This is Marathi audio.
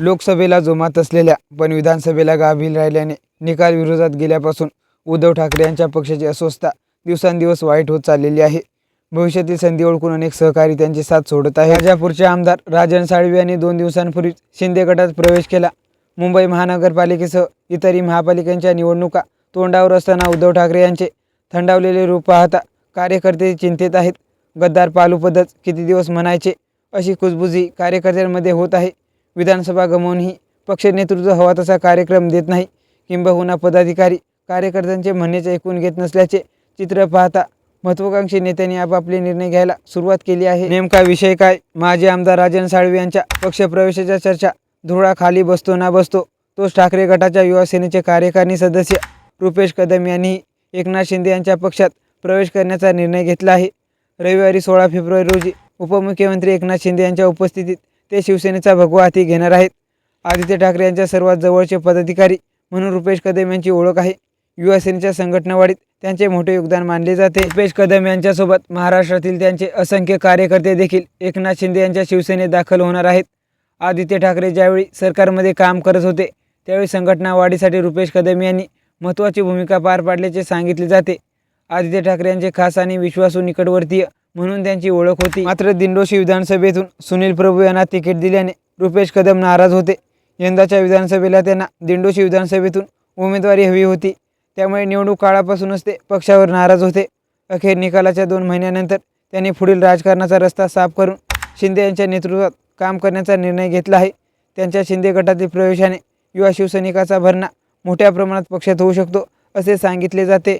लोकसभेला जोमात असलेल्या पण विधानसभेला गाभील राहिल्याने निकाल विरोधात गेल्यापासून उद्धव ठाकरे यांच्या पक्षाची अस्वस्थता दिवसांदिवस वाईट होत चाललेली आहे. भविष्यातील संधी ओळखून अनेक सहकारी त्यांची साथ सोडत आहे राजापूरचे आमदार राजन साळवी यांनी दोन दिवसांपूर्वी शिंदे गटात प्रवेश केला. मुंबई महानगरपालिकेसह इतरही महापालिकांच्या निवडणुका तोंडावर असताना उद्धव ठाकरे यांचे थंडावलेले रूप पाहता कार्यकर्ते चिंतेत आहेत. गद्दार पालू पद्धत किती दिवस म्हणायचे अशी कुजबुजी कार्यकर्त्यांमध्ये होत आहे. विधानसभा गमवूनही पक्ष नेतृत्व हवा तसा कार्यक्रम देत नाही. किंबहुना पदाधिकारी कार्यकर्त्यांचे म्हणणेच ऐकून घेत नसल्याचे चित्र पाहता महत्त्वाकांक्षी नेत्यांनी आपापले निर्णय घ्यायला सुरुवात केली आहे. नेमका विषय काय? माजी आमदार राजन साळवी यांच्या पक्षप्रवेशाच्या चर्चा धुळा खाली बसतो ना बसतो तोच ठाकरे गटाच्या युवासेनेचे कार्यकारिणी सदस्य रुपेश कदम यांनी एकनाथ शिंदे यांच्या पक्षात प्रवेश करण्याचा निर्णय घेतला आहे. रविवारी सोळा फेब्रुवारी रोजी उपमुख्यमंत्री एकनाथ शिंदे यांच्या उपस्थितीत ते शिवसेनेचा भगवा हाती घेणार आहेत. आदित्य ठाकरे यांच्या सर्वात जवळचे पदाधिकारी म्हणून रुपेश कदम यांची ओळख आहे. युवासेनेच्या संघटनावाढीत त्यांचे मोठे योगदान मानले जाते. रुपेश कदम यांच्यासोबत महाराष्ट्रातील त्यांचे असंख्य कार्यकर्ते देखील एकनाथ शिंदे यांच्या शिवसेनेत दाखल होणार आहेत. आदित्य ठाकरे ज्यावेळी सरकारमध्ये काम करत होते त्यावेळी संघटना वाढीसाठी रुपेश कदम यांनी महत्त्वाची भूमिका पार पाडल्याचे सांगितले जाते. आदित्य ठाकरे यांचे खास आणि विश्वासू निकटवर्तीय म्हणून त्यांची ओळख होती. मात्र दिंडोशी विधानसभेतून सुनील प्रभू यांना तिकीट दिल्याने रुपेश कदम नाराज होते. यंदाच्या विधानसभेला त्यांना दिंडोशी विधानसभेतून उमेदवारी हवी होती. त्यामुळे निवडणूक काळापासूनच ते पक्षावर नाराज होते. अखेर निकालाच्या दोन महिन्यानंतर त्यांनी पुढील राजकारणाचा रस्ता साफ करून शिंदे यांच्या नेतृत्वात काम करण्याचा निर्णय घेतला आहे. त्यांच्या शिंदे गटातील प्रवेशाने युवा शिवसैनिकाचा भरणा मोठ्या प्रमाणात पक्षात होऊ शकतो असे सांगितले जाते.